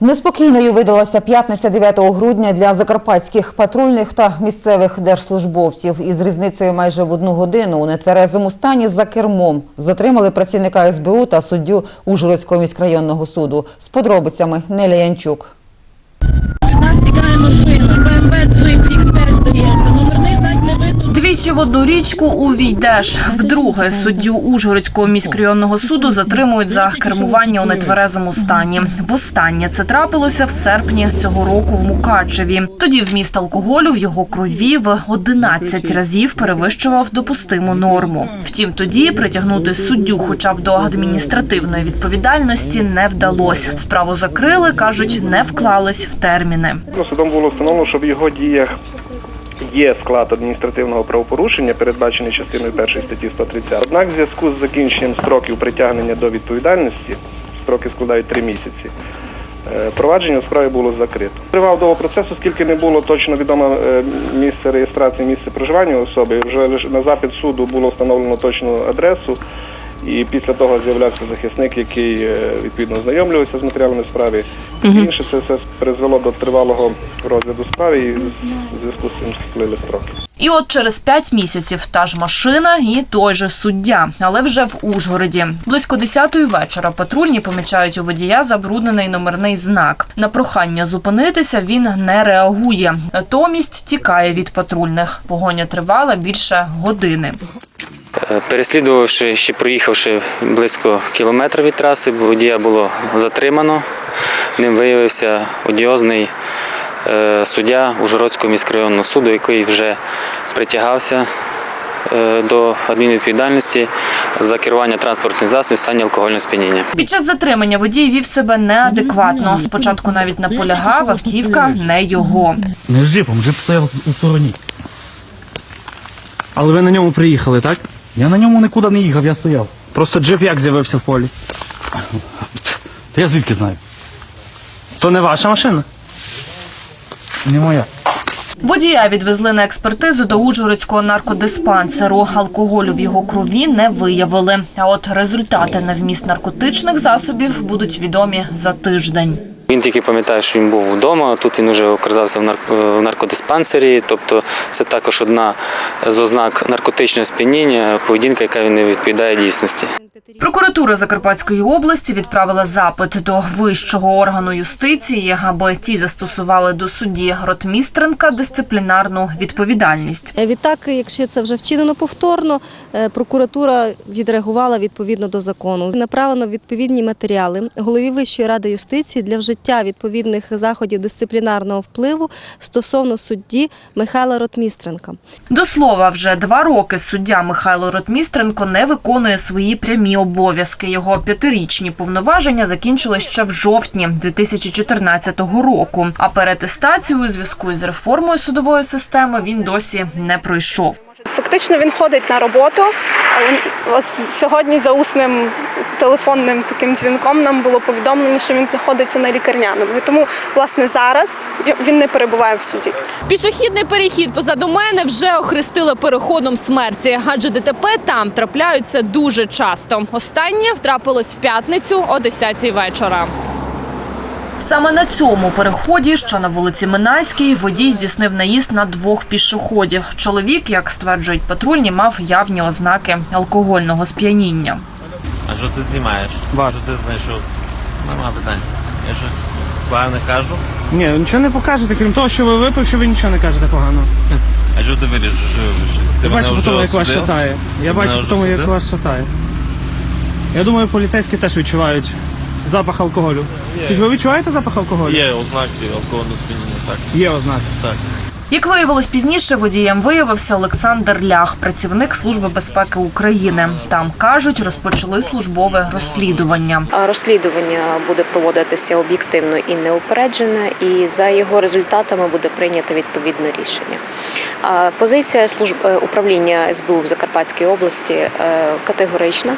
Неспокійною видалася п'ятниця 9 грудня для закарпатських патрульних та місцевих держслужбовців. Із різницею майже в одну годину у нетверезому стані за кермом затримали працівника СБУ та суддю Ужгородського міськрайонного суду. З подробицями Неля Янчук. Нас тікає машина, БМВ Джип X5 здається. Номерний знак не Двічі в одну річку увійдеш. Вдруге суддю Ужгородського міськрайонного суду затримують за кермування у нетверезому стані. Востаннє це трапилося в серпні цього року в Мукачеві. Тоді вміст алкоголю в його крові в 11 разів перевищував допустиму норму. Втім, тоді притягнути суддю, хоча б до адміністративної відповідальності, не вдалося. Справу закрили, кажуть, не вклались в терміни. Судом було встановлено, що в його діях є склад адміністративного правопорушення, передбачений частиною першої статті 130. Однак, в зв'язку з закінченням строків притягнення до відповідальності, строки складають три місяці. е, Провадження у справі було закрито. Тривав довго процес, оскільки не було точно відомо е, місце реєстрації, місце проживання особи. Вже на запит суду було встановлено точну адресу. І після того з'являвся захисник, який е, відповідно ознайомлювався з матеріалами справи. Інше це все призвело до тривалого розгляду справи і в зв'язку з цим сплили строки. І от через п'ять місяців та ж машина і той же суддя, але вже в Ужгороді. Близько 10-ї вечора патрульні помічають у водія забруднений номерний знак. На прохання зупинитися він не реагує. Натомість тікає від патрульних. Погоня тривала більше години. Е, Переслідувавши, ще проїхавши близько кілометра від траси, водія було затримано. Ним виявився одіозний е, суддя Ужгородського міськрайонного суду, який вже притягався е, до адмінвідповідальності за керування транспортним засобом в стані алкогольного сп'яніння. Під час затримання водій вів себе неадекватно. Спочатку навіть наполягав, автівка не його. Не з джипом, джип стояв у стороні. Але ви на ньому приїхали, так? Я на ньому нікуди не їхав, я стояв. Просто джип як з'явився в полі. Та я звідки знаю? То не ваша машина? Не моя. Водія відвезли на експертизу до Ужгородського наркодиспансеру. Алкоголю в його крові не виявили. А от результати на вміст наркотичних засобів будуть відомі за тиждень. Він тільки пам'ятає, що він був вдома. Тут він вже оказався в нарк- наркодиспансері. Тобто це також одна з ознак наркотичного сп'яніння, поведінка, яка не відповідає дійсності. Прокуратура Закарпатської області відправила запит до вищого органу юстиції, аби ті застосували до судді Ротмістренка дисциплінарну відповідальність. Е, Відтак, якщо це вже вчинено повторно, е, прокуратура відреагувала відповідно до закону. Направлено відповідні матеріали голові Вищої ради юстиції для вжиття відповідних заходів дисциплінарного впливу стосовно судді Михайла Ротмістренка. До слова, вже два роки суддя Михайло Ротмістренко не виконує свої прямі обов'язки. Його п'ятирічні повноваження закінчили ще в жовтні 2014 року. А перетестацію у зв'язку з реформою судової системи він досі не пройшов. Фактично він ходить на роботу. Сьогодні за усним телефонним таким дзвінком нам було повідомлено, що він знаходиться на лікарняному. І тому, власне, зараз він не перебуває в суді. Пішохідний перехід позаду мене вже охрестили переходом смерті, адже ДТП там трапляються дуже часто. Останнє втрапилось в п'ятницю о 10-й вечора. Саме на цьому переході, що на вулиці Минайській, водій здійснив наїзд на двох пішоходів. Чоловік, як стверджують патрульні, мав явні ознаки алкогольного сп'яніння. Що ти знімаєш? Вас. Що ти знайшов? Нема питань. Я щось погане кажу. Ні, нічого не покажете, крім того, що ви випивши, ви нічого не кажете погано. А що ти вирішиш, що випишеш? Ти Я мене бачу по вже тому, як вас осудив? шатає. Я Ти мене бачу по вже тому, як осудив? вас шатає. Я думаю, поліцейські теж відчувають запах алкоголю. Є. Ви відчуваєте запах алкоголю? Є ознаки алкогольного сп'яніння, так. Є ознаки. Так. Як виявилось пізніше, водієм виявився Олександр Лях, працівник Служби безпеки України. Там кажуть, розпочали службове розслідування. Розслідування буде проводитися об'єктивно і неупереджене, і за його результатами буде прийнято відповідне рішення. Позиція служб е, управління СБУ в Закарпатській області е, категорична.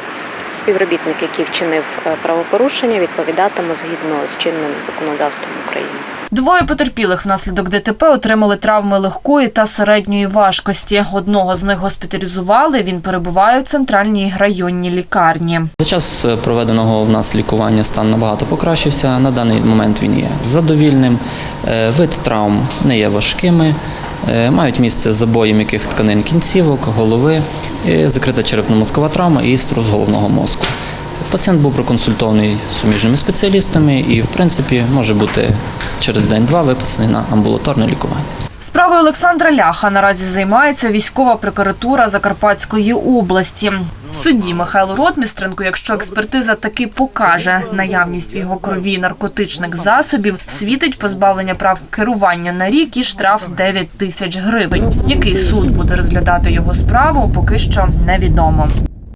співробітник, який вчинив е, правопорушення, відповідатиме згідно з чинним законодавством України. Двоє потерпілих внаслідок ДТП отримали травми легкої та середньої важкості. Одного з них госпіталізували. Він перебуває в центральній районній лікарні. За час е, проведеного в нас лікування стан набагато покращився. На даний момент він є задовільним. Е, Вид травм не є важкими. Е, Мають місце забої м'яких тканин кінцівок, голови, закрита черепно-мозкова травма і струс головного мозку. Пацієнт був проконсультований суміжними спеціалістами і, в принципі, може бути через день-два виписаний на амбулаторне лікування. Справою Олександра Ляха наразі займається військова прокуратура Закарпатської області. Судді Михайлу Ротмістренку, якщо експертиза таки покаже наявність в його крові наркотичних засобів, світить позбавлення прав керування на рік і штраф 9 тисяч гривень. Який суд буде розглядати його справу, поки що невідомо.